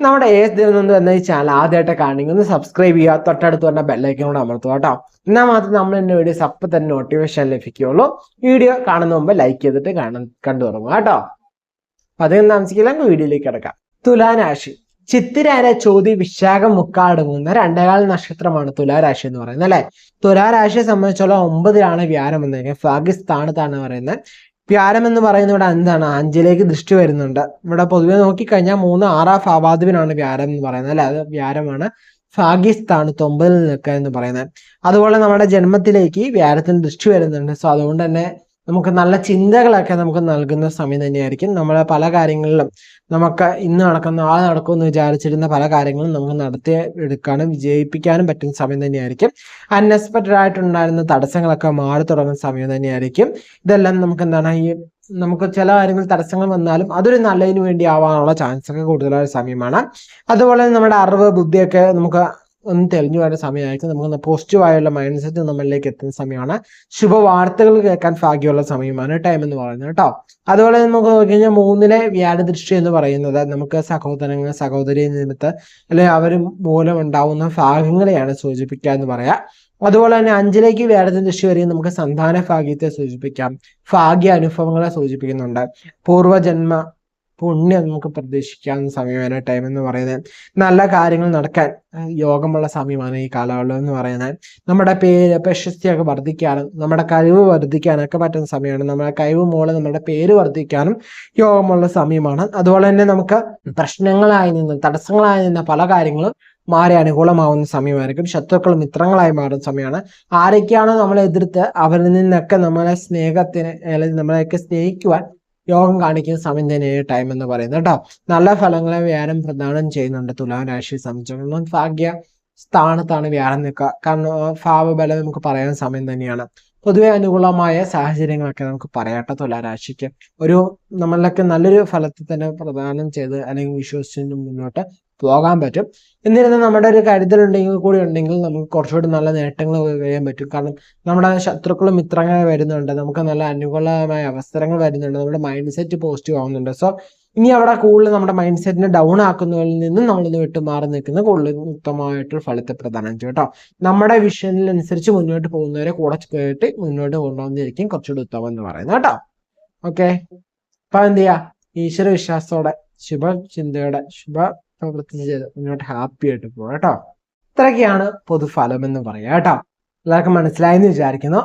നമ്മുടെ ഏസ് ദിവസം എന്ന ഈ ചാനൽ ആദ്യമായിട്ട് കാണണമെങ്കിൽ ഒന്ന് സബ്സ്ക്രൈബ് ചെയ്യുക. തൊട്ടടുത്ത് തന്നെ ബെല്ലൈക്കൻ കൂടെ അമർത്തുക കേട്ടോ. എന്നാൽ മാത്രം നമ്മൾ എന്റെ വീഡിയോസ് അപ്പം തന്നെ നോട്ടിഫിക്കേഷൻ ലഭിക്കുകയുള്ളൂ. വീഡിയോ കാണുന്ന മുമ്പ് ലൈക്ക് ചെയ്തിട്ട് കാണാൻ കണ്ടു തുടങ്ങുക കേട്ടോ. അപ്പൊ അധികം താമസിക്കില്ല വീഡിയോയിലേക്ക് കിടക്കാം. തുലാരാശി. ചിത്തിരാര ചോതി വിശാഖം മുക്കാടങ്ങുന്ന രണ്ടേകാൽ നക്ഷത്രമാണ് തുലാരാശി എന്ന് പറയുന്നത് അല്ലെ? തുലാരാശിയെ സംബന്ധിച്ചോളം ഒമ്പതിലാണ് വ്യാരം വന്നേക്കുന്നത്. ഭാഗ്യസ്ഥാനത്താണ് പറയുന്നത്. വ്യാരം എന്ന് പറയുന്നത് ഇവിടെ എന്താണ്? അഞ്ചിലേക്ക് ദൃഷ്ടി വരുന്നുണ്ട്. ഇവിടെ പൊതുവെ നോക്കിക്കഴിഞ്ഞാൽ മൂന്ന് ആറാം ഭാവാധിപനാണ് വ്യാരം എന്ന് പറയുന്നത് അല്ലെ? അത് വ്യാരമാണ് പാകിസ്ഥാനത്ത് തൊമ്പതിൽ നിൽക്കുക എന്ന് പറയുന്നത്. അതുപോലെ നമ്മുടെ ജന്മത്തിലേക്ക് വ്യാരത്തിന് ദൃഷ്ടി വരുന്നുണ്ട്. സോ അതുകൊണ്ട് തന്നെ നമുക്ക് നല്ല ചിന്തകളൊക്കെ നമുക്ക് നൽകുന്ന സമയം തന്നെയായിരിക്കും. നമ്മളെ പല കാര്യങ്ങളിലും നമുക്ക് ഇന്ന് നടക്കുന്ന നാളെ നടക്കും എന്ന് വിചാരിച്ചിരുന്ന പല കാര്യങ്ങളും നമുക്ക് നടത്തി എടുക്കാനും വിജയിപ്പിക്കാനും പറ്റുന്ന സമയം തന്നെയായിരിക്കും. അൺഎക്സ്പെക്റ്റഡ് ആയിട്ടുണ്ടായിരുന്ന തടസ്സങ്ങളൊക്കെ മാറി തുടങ്ങുന്ന സമയം തന്നെയായിരിക്കും. ഇതെല്ലാം നമുക്ക് എന്താണ് ഈ നമുക്ക് ചില കാര്യങ്ങൾ തടസ്സങ്ങൾ വന്നാലും അതൊരു നല്ലതിന് വേണ്ടി ആവാനുള്ള ചാൻസ് ഒക്കെ കൂടുതലായ സമയമാണ്. അതുപോലെ നമ്മുടെ അറിവ് ബുദ്ധിയൊക്കെ നമുക്ക് ഒന്ന് തെളിഞ്ഞു വരുന്ന സമയമായിരിക്കും. നമുക്ക് പോസിറ്റീവായുള്ള മൈൻഡ് സെറ്റ് നമ്മളിലേക്ക് എത്തുന്ന സമയമാണ്. ശുഭവാർത്തകൾ കേൾക്കാൻ ഭാഗ്യമുള്ള സമയമാണ്. ടൈം എന്ന് പറയുന്നത് കേട്ടോ. അതുപോലെ നമുക്ക് നോക്കിക്കഴിഞ്ഞാൽ മൂന്നിലെ വ്യാഴദൃഷ്ടി എന്ന് പറയുന്നത് നമുക്ക് സഹോദരങ്ങൾ സഹോദരി നിമിത്ത് അല്ലെങ്കിൽ അവർ മൂലം ഉണ്ടാവുന്ന ഭാഗങ്ങളെയാണ് സൂചിപ്പിക്കുക എന്ന് പറയാം. അതുപോലെ തന്നെ അഞ്ചിലേക്ക് വ്യാഴത്തിന്റെ ദൃഷ്ടി നമുക്ക് സന്താന ഭാഗ്യത്തെ സൂചിപ്പിക്കാം. ഭാഗ്യ അനുഭവങ്ങളെ സൂചിപ്പിക്കുന്നുണ്ട്. പൂർവജന്മ പുണ്യം നമുക്ക് പ്രതീക്ഷിക്കാവുന്ന സമയമാണ് ടൈം എന്ന് പറയുന്നത്. നല്ല കാര്യങ്ങൾ നടക്കാൻ യോഗമുള്ള സമയമാണ് ഈ കാലയളവ് എന്ന് പറയുന്നത്. നമ്മുടെ പേര് പ്രശസ്തിയൊക്കെ വർദ്ധിക്കാനും നമ്മുടെ കഴിവ് വർദ്ധിക്കാനൊക്കെ പറ്റുന്ന സമയമാണ്. നമ്മുടെ കഴിവ് മൂലം നമ്മുടെ പേര് വർദ്ധിക്കാനും യോഗമുള്ള സമയമാണ്. അതുപോലെ തന്നെ നമുക്ക് പ്രശ്നങ്ങളായി നിന്ന് തടസ്സങ്ങളായി നിന്ന പല കാര്യങ്ങളും മാറി അനുകൂലമാവുന്ന സമയമായിരിക്കും. ശത്രുക്കൾ മിത്രങ്ങളായി മാറുന്ന സമയമാണ്. ആരൊക്കെയാണോ നമ്മളെ എതിർത്ത് അവരിൽ നിന്നൊക്കെ നമ്മളെ സ്നേഹത്തിന് അല്ലെങ്കിൽ നമ്മളെയൊക്കെ സ്നേഹിക്കുവാൻ യോഗം കാണിക്കുന്ന സമയം തന്നെയാണ് ടൈം എന്ന് പറയുന്നത് കേട്ടോ. നല്ല ഫലങ്ങളെ വ്യാഴം പ്രദാനം ചെയ്യുന്നുണ്ട്. തുലാം രാശി സംബന്ധിച്ചിടത്തോളം ഭാഗ്യ സ്ഥാനത്താണ് വ്യാഴം നിൽക്കുക. കാരണം ഭാവബലം നമുക്ക് പറയാൻ സമയം തന്നെയാണ്. പൊതുവെ അനുകൂലമായ സാഹചര്യങ്ങളൊക്കെ നമുക്ക് പറയാട്ടെ തുലാരാശിക്ക് ഒരു നമ്മളിലൊക്കെ നല്ലൊരു ഫലത്തെ തന്നെ പ്രദാനം ചെയ്ത് അല്ലെങ്കിൽ വിശ്വസിച്ച് മുന്നോട്ട് പോകാൻ പറ്റും. എന്നിരുന്നാൽ നമ്മുടെ ഒരു കരുതലുണ്ടെങ്കിൽ കൂടി ഉണ്ടെങ്കിൽ നമുക്ക് കുറച്ചുകൂടി നല്ല നേട്ടങ്ങൾ കഴിയാൻ പറ്റും. കാരണം നമ്മുടെ ശത്രുക്കളും മിത്രങ്ങൾ വരുന്നുണ്ട്. നമുക്ക് നല്ല അനുകൂലമായ അവസരങ്ങൾ വരുന്നുണ്ട്. നമ്മുടെ മൈൻഡ് സെറ്റ് പോസിറ്റീവ് ആവുന്നുണ്ട്. സോ ഇനി അവിടെ കൂടുതൽ നമ്മുടെ മൈൻഡ് സെറ്റിനെ ഡൗൺ ആക്കുന്നതിൽ നിന്നും നമ്മളിന്ന് വിട്ടു മാറി നിൽക്കുന്ന കൂടുതൽ ഉത്തമമായിട്ടുള്ള ഫലത്തെ പ്രധാനം ചെയ്യും കേട്ടോ. നമ്മുടെ വിഷനിലനുസരിച്ച് മുന്നോട്ട് പോകുന്നവരെ കൂടെ കേട്ട് മുന്നോട്ട് കൊണ്ടുവന്നിരിക്കും കുറച്ചുകൂടി ഉത്തമം എന്ന് പറയുന്നത് കേട്ടോ. ഓക്കെ അപ്പൊ എന്ത് ചെയ്യാ? ഈശ്വര വിശ്വാസത്തോടെ ശുഭ ചിന്തയോടെ ശുഭ പ്രവൃത്തി ചെയ്ത് മുന്നോട്ട് ഹാപ്പി ആയിട്ട് പോകാം കേട്ടോ ഇത്രയൊക്കെയാണ് പൊതുഫലം എന്ന് പറയാം കേട്ടോ എല്ലാവർക്കും മനസ്സിലായെന്ന് വിചാരിക്കുന്നു.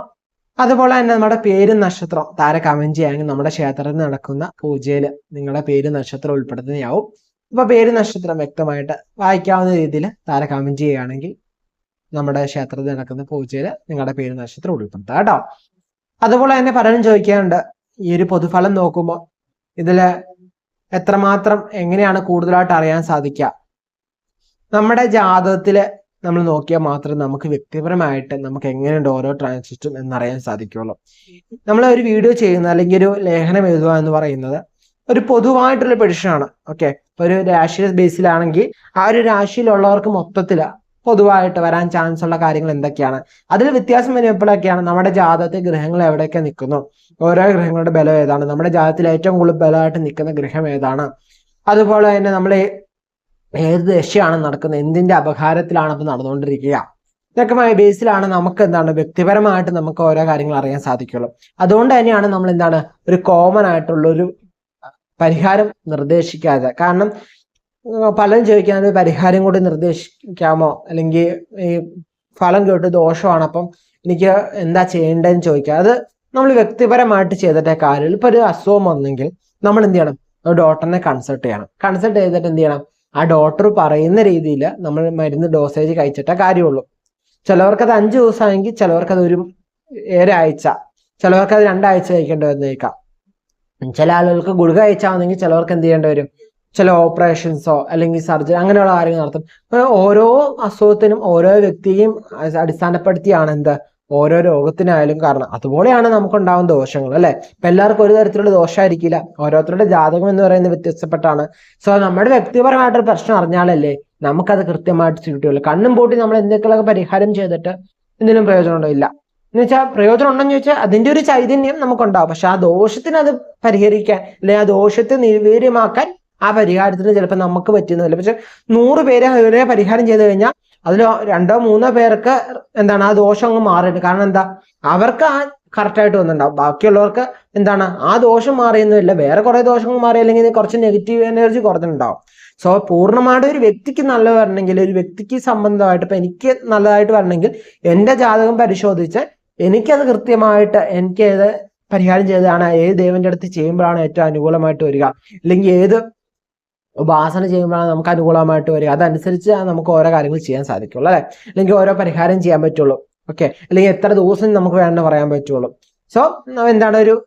അതുപോലെ തന്നെ നമ്മുടെ പേര് നക്ഷത്രം താര കമന്റ് ചെയ്യാമെങ്കിൽ നമ്മുടെ ക്ഷേത്രത്തിൽ നടക്കുന്ന പൂജയിൽ നിങ്ങളുടെ പേര് നക്ഷത്രം ഉൾപ്പെടുത്തുന്നതാവും. അപ്പൊ പേര് നക്ഷത്രം വ്യക്തമായിട്ട് വായിക്കാവുന്ന രീതിയിൽ താര കമന്റ് ചെയ്യുകയാണെങ്കിൽ നമ്മുടെ ക്ഷേത്രത്തിൽ നടക്കുന്ന പൂജയിൽ നിങ്ങളുടെ പേര് നക്ഷത്രം ഉൾപ്പെടുത്താം കേട്ടോ അതുപോലെ തന്നെ പലരും ചോദിക്കാറുണ്ട് ഈ ഒരു പൊതുഫലം നോക്കുമ്പോൾ ഇതിൽ എത്രമാത്രം എങ്ങനെയാണ് കൂടുതലായിട്ട് അറിയാൻ സാധിക്കുക? നമ്മുടെ ജാതകത്തിൽ നമ്മൾ നോക്കിയാൽ മാത്രം നമുക്ക് വ്യക്തിപരമായിട്ട് നമുക്ക് എങ്ങനെയുണ്ട് ഓരോ ട്രാൻസിസ്റ്റും എന്നറിയാൻ സാധിക്കുള്ളൂ. നമ്മൾ ഒരു വീഡിയോ ചെയ്യുന്ന അല്ലെങ്കിൽ ഒരു ലേഖനം എഴുതുക എന്ന് പറയുന്നത് ഒരു പൊതുവായിട്ടുള്ള പെഡിഷനാണ് ഓക്കെ ഒരു രാശി ബേസിലാണെങ്കിൽ ആ ഒരു രാശിയിലുള്ളവർക്ക് മൊത്തത്തിൽ പൊതുവായിട്ട് വരാൻ ചാൻസ് ഉള്ള കാര്യങ്ങൾ എന്തൊക്കെയാണ്? അതിൽ വ്യത്യാസം വരുമ്പോഴൊക്കെയാണ് നമ്മുടെ ജാതകത്തിൽ ഗ്രഹങ്ങൾ എവിടെയൊക്കെ നിൽക്കുന്നു? ഓരോ ഗ്രഹങ്ങളുടെ ബലം ഏതാണ്? നമ്മുടെ ജാതകത്തിൽ ഏറ്റവും കൂടുതൽ ബലമായിട്ട് നിൽക്കുന്ന ഗ്രഹം ഏതാണ്? അതുപോലെ തന്നെ നമ്മൾ ഏത് ദശയാണ് നടക്കുന്നത്? എന്തിന്റെ അപകാരത്തിലാണ് ഇപ്പൊ നടന്നുകൊണ്ടിരിക്കുക? ഇതൊക്കെ ബേസിലാണ് നമുക്ക് എന്താണ് വ്യക്തിപരമായിട്ട് നമുക്ക് ഓരോ കാര്യങ്ങൾ അറിയാൻ സാധിക്കുള്ളൂ. അതുകൊണ്ട് തന്നെയാണ് നമ്മൾ എന്താണ് ഒരു കോമൺ ആയിട്ടുള്ള ഒരു പരിഹാരം നിർദ്ദേശിക്കാതെ. കാരണം പലരും ചോദിക്കുന്നത് പരിഹാരം കൂടി നിർദ്ദേശിക്കാമോ? അല്ലെങ്കിൽ ഈ ഫലം കേട്ട് ദോഷമാണ് അപ്പം എനിക്ക് എന്താ ചെയ്യേണ്ടതെന്ന് ചോദിക്കുക അത് നമ്മൾ വ്യക്തിപരമായിട്ട് ചെയ്തിട്ടേ കാര്യമുള്ളൂ. ഇപ്പൊ ഒരു അസുഖം വന്നെങ്കിൽ നമ്മൾ എന്ത് ചെയ്യണം? ഡോക്ടറിനെ കൺസൾട്ട് ചെയ്യണം. കൺസൾട്ട് ചെയ്തിട്ട് എന്ത് ചെയ്യണം? ആ ഡോക്ടർ പറയുന്ന രീതിയിൽ നമ്മൾ മരുന്ന് ഡോസേജ് കഴിച്ചിട്ടേ കാര്യമുള്ളൂ. ചിലവർക്ക് അത് അഞ്ച് ചിലവർക്ക് അത് ഒരു ഒരാഴ്ച ചിലവർക്ക് അത് രണ്ടാഴ്ച കഴിക്കേണ്ടി വന്നേക്കാം. ചില ആളുകൾക്ക് ഗുളിക കഴിച്ചാൽ ചിലവർക്ക് എന്ത് ചെയ്യേണ്ടി വരും? ചില ഓപ്പറേഷൻസോ അല്ലെങ്കിൽ സർജറി അങ്ങനെയുള്ള കാര്യങ്ങൾ നടത്തും. ഓരോ അസുഖത്തിനും ഓരോ വ്യക്തിയും അടിസ്ഥാനപ്പെടുത്തിയാണ് എന്ത്? ഓരോ രോഗത്തിനായാലും കാരണം. അതുപോലെയാണ് നമുക്കുണ്ടാവുന്ന ദോഷങ്ങൾ അല്ലെ? ഇപ്പൊ എല്ലാവർക്കും ഒരു തരത്തിലുള്ള ദോഷമായിരിക്കില്ല ഓരോരുത്തരുടെ ജാതകം എന്ന് പറയുന്നത് വ്യത്യസ്തപ്പെട്ടാണ്. സോ നമ്മുടെ വ്യക്തിപരമായിട്ടൊരു പ്രശ്നം അറിഞ്ഞാലല്ലേ നമുക്കത് കൃത്യമായിട്ട് ചുരുട്ടുള്ളൂ കണ്ണും പൂട്ടി നമ്മൾ എന്തൊക്കെയുള്ള പരിഹാരം ചെയ്തിട്ട് എന്തെങ്കിലും പ്രയോജനമുണ്ടോ? ഇല്ല. എന്ന് വെച്ചാൽ പ്രയോജനം ഉണ്ടെന്ന് ചോദിച്ചാൽ അതിന്റെ ഒരു ചൈതന്യം നമുക്കുണ്ടാവും. പക്ഷെ ആ ദോഷത്തിന് അത് പരിഹരിക്കാൻ അല്ലെങ്കിൽ ആ ദോഷത്തെ നിർവീര്യമാക്കാൻ ആ പരിഹാരത്തിന് ചിലപ്പോൾ നമുക്ക് പറ്റുന്നില്ല പക്ഷെ നൂറ് പേര് ഒരേ പരിഹാരം ചെയ്ത് കഴിഞ്ഞാൽ അതിൽ രണ്ടോ മൂന്നോ പേർക്ക് എന്താണ് ആ ദോഷം അങ്ങ് മാറിയിട്ട് കാരണം എന്താ? അവർക്ക് ആ കറക്റ്റായിട്ട് വന്നിട്ടുണ്ടാവും. ബാക്കിയുള്ളവർക്ക് എന്താണ്? ആ ദോഷം മാറിയൊന്നുമില്ല. വേറെ കുറെ ദോഷങ്ങൾ മാറി അല്ലെങ്കിൽ കുറച്ച് നെഗറ്റീവ് എനർജി കുറഞ്ഞിട്ടുണ്ടാവും. സോ പൂർണമായിട്ട് ഒരു വ്യക്തിക്ക് നല്ല വരണമെങ്കിൽ ഒരു വ്യക്തിക്ക് സംബന്ധമായിട്ട് ഇപ്പൊ എനിക്ക് നല്ലതായിട്ട് വരണമെങ്കിൽ എന്റെ ജാതകം പരിശോധിച്ച് എനിക്കത് കൃത്യമായിട്ട് എനിക്ക് ഏത് പരിഹാരം ചെയ്തതാണ് ഏത് ദേവന്റെ അടുത്ത് ചെയ്യുമ്പോഴാണ് ഏറ്റവും അനുകൂലമായിട്ട് വരിക. അല്ലെങ്കിൽ ഏത് ഉപാസന ചെയ്യുമ്പോഴാണ് നമുക്ക് അനുകൂലമായിട്ട് വരിക. അതനുസരിച്ച് നമുക്ക് ഓരോ കാര്യങ്ങൾ ചെയ്യാൻ സാധിക്കുള്ളൂ അല്ലെ? അല്ലെങ്കിൽ ഓരോ പരിഹാരം ചെയ്യാൻ പറ്റുള്ളൂ. ഓക്കെ? അല്ലെങ്കിൽ എത്ര ദിവസം നമുക്ക് വേണമെന്ന് പറയാൻ പറ്റുള്ളൂ. സോ എന്താണ് ഒരു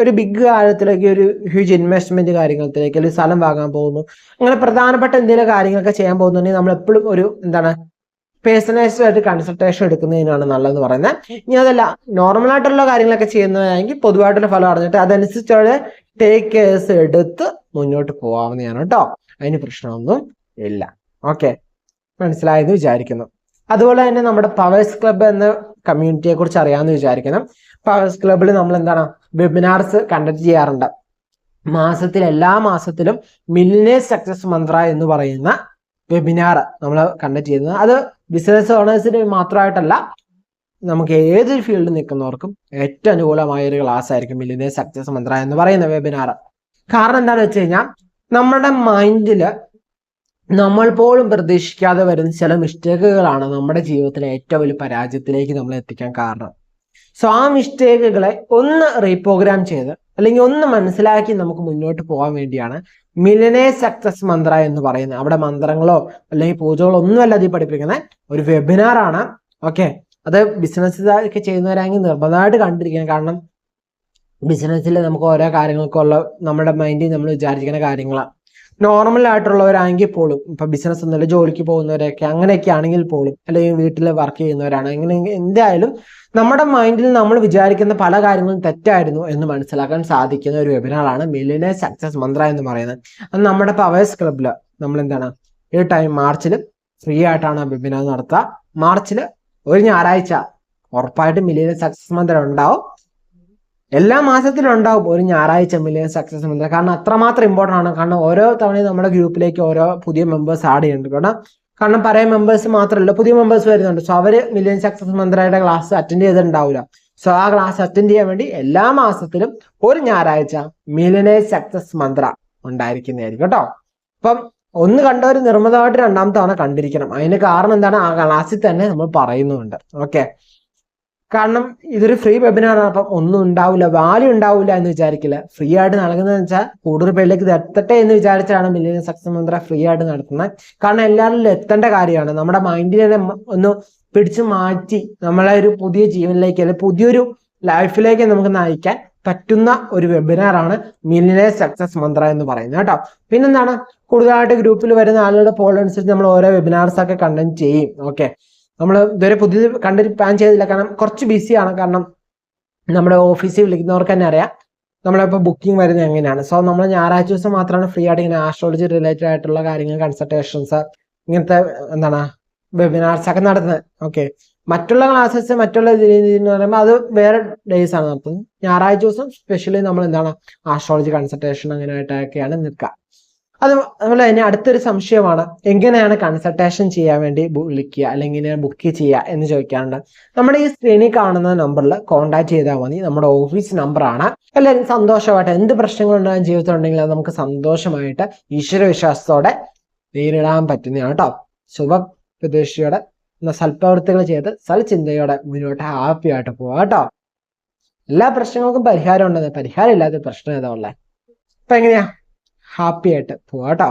ഒരു ബിഗ് കാര്യത്തിലേക്ക് ഒരു ഹ്യൂജ് ഇൻവെസ്റ്റ്മെന്റ് കാര്യങ്ങളിലേക്ക് അല്ലെങ്കിൽ സ്ഥലം വാങ്ങാൻ പോകുന്നു. അങ്ങനെ പ്രധാനപ്പെട്ട എന്തെങ്കിലും കാര്യങ്ങളൊക്കെ ചെയ്യാൻ പോകുന്നുണ്ടെങ്കിൽ നമ്മൾ എപ്പോഴും ഒരു എന്താണ് പേഴ്സണലൈസ്ഡ് ആയിട്ട് കൺസൾട്ടേഷൻ എടുക്കുന്നതിനാണ് നല്ലതെന്ന് പറയുന്നത്. ഇനി അതല്ല നോർമൽ ആയിട്ടുള്ള കാര്യങ്ങളൊക്കെ ചെയ്യുന്നതാണെങ്കിൽ പൊതുവായിട്ടുള്ള ഫലം അറിഞ്ഞിട്ട് അതനുസരിച്ചുള്ള ടേക്ക് കെയർസ് എടുത്ത് മുന്നോട്ട് പോകാവുന്നതാണ് കേട്ടോ. അതിന് പ്രശ്നമൊന്നും ഇല്ല. ഓക്കെ മനസ്സിലായെന്ന് വിചാരിക്കുന്നു. അതുപോലെ തന്നെ നമ്മുടെ പവേഴ്സ് ക്ലബ്ബ് എന്ന കമ്മ്യൂണിറ്റിയെ കുറിച്ച് അറിയാമെന്ന് വിചാരിക്കണം. പവേഴ്സ് ക്ലബ്ബിൽ നമ്മൾ എന്താണ് വെബിനാർസ് കണ്ടക്ട് ചെയ്യാറുണ്ട്. മാസത്തിൽ എല്ലാ മാസത്തിലും മില്ലിനേഴ്സ് സക്സസ് മന്ത്ര എന്ന് പറയുന്ന വെബിനാർ നമ്മൾ കണ്ടക്ട് ചെയ്യുന്നത്. അത് ബിസിനസ് ഓണേഴ്സിന് മാത്രമായിട്ടല്ല നമുക്ക് ഏത് ഫീൽഡിൽ നിൽക്കുന്നവർക്കും ഏറ്റവും അനുകൂലമായ ഒരു ക്ലാസ് ആയിരിക്കും മില്ലിനേഴ്സ് സക്സസ് മന്ത്ര എന്ന് പറയുന്ന വെബിനാർ കാരണം എന്താണെന്ന് വെച്ച് കഴിഞ്ഞാൽ നമ്മുടെ മൈൻഡിൽ നമ്മൾ പോലും പ്രതീക്ഷിക്കാതെ വരുന്ന ചില മിസ്റ്റേക്കുകളാണ് നമ്മുടെ ജീവിതത്തിലെ ഏറ്റവും വലിയ പരാജയത്തിലേക്ക് നമ്മൾ എത്തിക്കാൻ കാരണം. സോ ആ മിസ്റ്റേക്കുകളെ ഒന്ന് റീപ്രോഗ്രാം ചെയ്ത് അല്ലെങ്കിൽ ഒന്ന് മനസ്സിലാക്കി നമുക്ക് മുന്നോട്ട് പോകാൻ വേണ്ടിയാണ് മിലനെ സക്സസ് മന്ത്ര എന്ന് പറയുന്നത് അവിടെ മന്ത്രങ്ങളോ അല്ലെങ്കിൽ പൂജകളോ ഒന്നുമല്ല അതിൽ പഠിപ്പിക്കുന്നത്. ഒരു വെബിനാർ ആണ്. ഓക്കെ അത് ബിസിനസ് ഒക്കെ ചെയ്യുന്നവരാണെങ്കിൽ നിർബന്ധമായിട്ട് കണ്ടിരിക്കണം. കാരണം ബിസിനസ്സിൽ നമുക്ക് ഓരോ കാര്യങ്ങൾക്കുള്ള നമ്മുടെ മൈൻഡിൽ നമ്മൾ വിചാരിക്കുന്ന കാര്യങ്ങളാണ് നോർമൽ ആയിട്ടുള്ളവരാണെങ്കിൽ പോലും ഇപ്പൊ ബിസിനസ് ഒന്നുമില്ല ജോലിക്ക് പോകുന്നവരൊക്കെ അങ്ങനെയൊക്കെ ആണെങ്കിൽ പോലും അല്ലെങ്കിൽ വീട്ടിൽ വർക്ക് ചെയ്യുന്നവരാണ് അങ്ങനെ എന്തായാലും നമ്മുടെ മൈൻഡിൽ നമ്മൾ വിചാരിക്കുന്ന പല കാര്യങ്ങളും തെറ്റായിരുന്നു എന്ന് മനസ്സിലാക്കാൻ സാധിക്കുന്ന ഒരു വെബിനാറാണ് മില്ലിനെ സക്സസ് മന്ത്ര എന്ന് പറയുന്നത്. അത് നമ്മുടെ പവേഴ്സ് ക്ലബിൽ നമ്മൾ എന്താണ് ഈ ടൈം മാർച്ചിൽ ഫ്രീ ആയിട്ടാണ് വെബിനാർ നടത്തുക. മാർച്ചിൽ ഒരു ഞായറാഴ്ച ഉറപ്പായിട്ടും മില്ലിനെ സക്സസ് മന്ത്ര ഉണ്ടാവും. എല്ലാ മാസത്തിലും ഉണ്ടാവും ഒരു ഞായറാഴ്ച മില്ലിയൻ സക്സസ് മന്ത്ര കാരണം അത്രമാത്രം ഇമ്പോർട്ടന്റ് ആണ്. കാരണം ഓരോ തവണയും നമ്മുടെ ഗ്രൂപ്പിലേക്ക് ഓരോ പുതിയ മെമ്പേഴ്സ് ആഡ് ചെയ്യുന്നുണ്ട്. കാരണം കാരണം പഴയ മെമ്പേഴ്സ് മാത്രമല്ല പുതിയ മെമ്പേഴ്സ് വരുന്നുണ്ട്. സോ അവർ മില്യൻ സക്സസ് മന്ത്രയുടെ ക്ലാസ് അറ്റൻഡ് ചെയ്തിട്ടുണ്ടാവില്ല. സോ ആ ക്ലാസ് അറ്റൻഡ് ചെയ്യാൻ വേണ്ടി എല്ലാ മാസത്തിലും ഒരു ഞായറാഴ്ച മിലനെ സക്സസ് മന്ത്ര ഉണ്ടായിരിക്കുന്നതായിരിക്കും കേട്ടോ. അപ്പം ഒന്ന് കണ്ടവർ നിർമ്മതമായിട്ട് രണ്ടാം തവണ കണ്ടിരിക്കണം. അതിന് കാരണം എന്താണ്? ആ ക്ലാസ്സിൽ തന്നെ നമ്മൾ പറയുന്നുണ്ട്. ഓക്കെ കാരണം ഇതൊരു ഫ്രീ വെബിനാറാണ് അപ്പം ഒന്നും ഉണ്ടാവില്ല വാല്യൂ ഉണ്ടാവില്ല എന്ന് വിചാരിക്കില്ല. ഫ്രീ ആയിട്ട് നൽകുന്നതെന്ന് വെച്ചാൽ കൂടുതൽ പേരിലേക്ക് ഇത് എത്തട്ടെ എന്ന് വിചാരിച്ചാണ് മില്ലിയൻ സക്സസ് മന്ത്ര ഫ്രീ ആയിട്ട് നടത്തുന്നത് കാരണം എല്ലാവരിലും എത്തേണ്ട കാര്യമാണ്. നമ്മുടെ മൈൻഡിനെ ഒന്ന് പിടിച്ചു മാറ്റി നമ്മളെ ഒരു പുതിയ ജീവനിലേക്ക് അല്ലെങ്കിൽ പുതിയൊരു ലൈഫിലേക്ക് നമുക്ക് നയിക്കാൻ പറ്റുന്ന ഒരു വെബിനാർ ആണ് മില്ലിനെ സക്സസ് മന്ത്ര എന്ന് പറയുന്നത് കേട്ടോ. പിന്നെന്താണ്? കൂടുതലായിട്ട് ഗ്രൂപ്പിൽ വരുന്ന ആളുകളുടെ പോൾ അനുസരിച്ച് നമ്മൾ ഓരോ വെബിനാർസ് ഒക്കെ കണ്ടക്ട് ചെയ്യും. ഓക്കെ നമ്മൾ ഇതുവരെ പുതിയത് കണ്ടിട്ട് പ്ലാൻ ചെയ്തില്ല. കാരണം കുറച്ച് ബിസിയാണ് കാരണം നമ്മുടെ ഓഫീസിൽ വിളിക്കുന്നവർക്ക് തന്നെ അറിയാം. നമ്മളിപ്പോൾ ബുക്കിംഗ് വരുന്നത് എങ്ങനെയാണ്? സോ നമ്മൾ ഞായറാഴ്ച ദിവസം മാത്രമാണ് ഫ്രീ ആയിട്ട് ഇങ്ങനെ ആസ്ട്രോളജി റിലേറ്റഡ് ആയിട്ടുള്ള കാര്യങ്ങൾ കൺസൾട്ടേഷൻസ് ഇങ്ങനത്തെ എന്താണ് വെബിനാർസ് ഒക്കെ നടത്തുന്നത്. ഓക്കെ മറ്റുള്ള ക്ലാസ്സസ് മറ്റുള്ള എന്ന് പറയുമ്പോൾ അത് വേറെ ഡേയ്സ് ആണ്. നടത്തുന്നത് ഞായറാഴ്ച ദിവസം സ്പെഷ്യലി നമ്മൾ എന്താണ് ആസ്ട്രോളജി കൺസൾട്ടേഷൻ അങ്ങനെയായിട്ടൊക്കെയാണ് നിൽക്കുക. അതുപോലെ തന്നെ അടുത്തൊരു സംശയമാണ്. എങ്ങനെയാണ് കൺസൾട്ടേഷൻ ചെയ്യാൻ വേണ്ടി വിളിക്കുക? അല്ലെങ്കിൽ ബുക്ക് ചെയ്യുക എന്ന് ചോദിക്കാറുണ്ട്. നമ്മുടെ ഈ സ്ക്രീനിൽ കാണുന്ന നമ്പറിൽ കോൺടാക്ട് ചെയ്താൽ മതി. നമ്മുടെ ഓഫീസ് നമ്പറാണ് എല്ലാവരും സന്തോഷമായിട്ട് എന്ത് പ്രശ്നങ്ങളുണ്ടാകും ജീവിതത്തിലുണ്ടെങ്കിൽ അത് നമുക്ക് സന്തോഷമായിട്ട് ഈശ്വരവിശ്വാസത്തോടെ നേരിടാൻ പറ്റുന്നതാണ് കേട്ടോ ശുഭ പ്രതീക്ഷയോടെ സൽപ്രവൃത്തികൾ ചെയ്ത് സൽചിന്തയോടെ മുന്നോട്ട് ഹാപ്പി ആയിട്ട് പോവാം കേട്ടോ എല്ലാ പ്രശ്നങ്ങൾക്കും പരിഹാരം ഉണ്ടെന്ന് പരിഹാരം ഇല്ലാത്ത പ്രശ്നം ഏതാ ഉള്ളത് അപ്പൊ എങ്ങനെയാ? ഹാപ്പി ആയിട്ട് പോവാം കേട്ടോ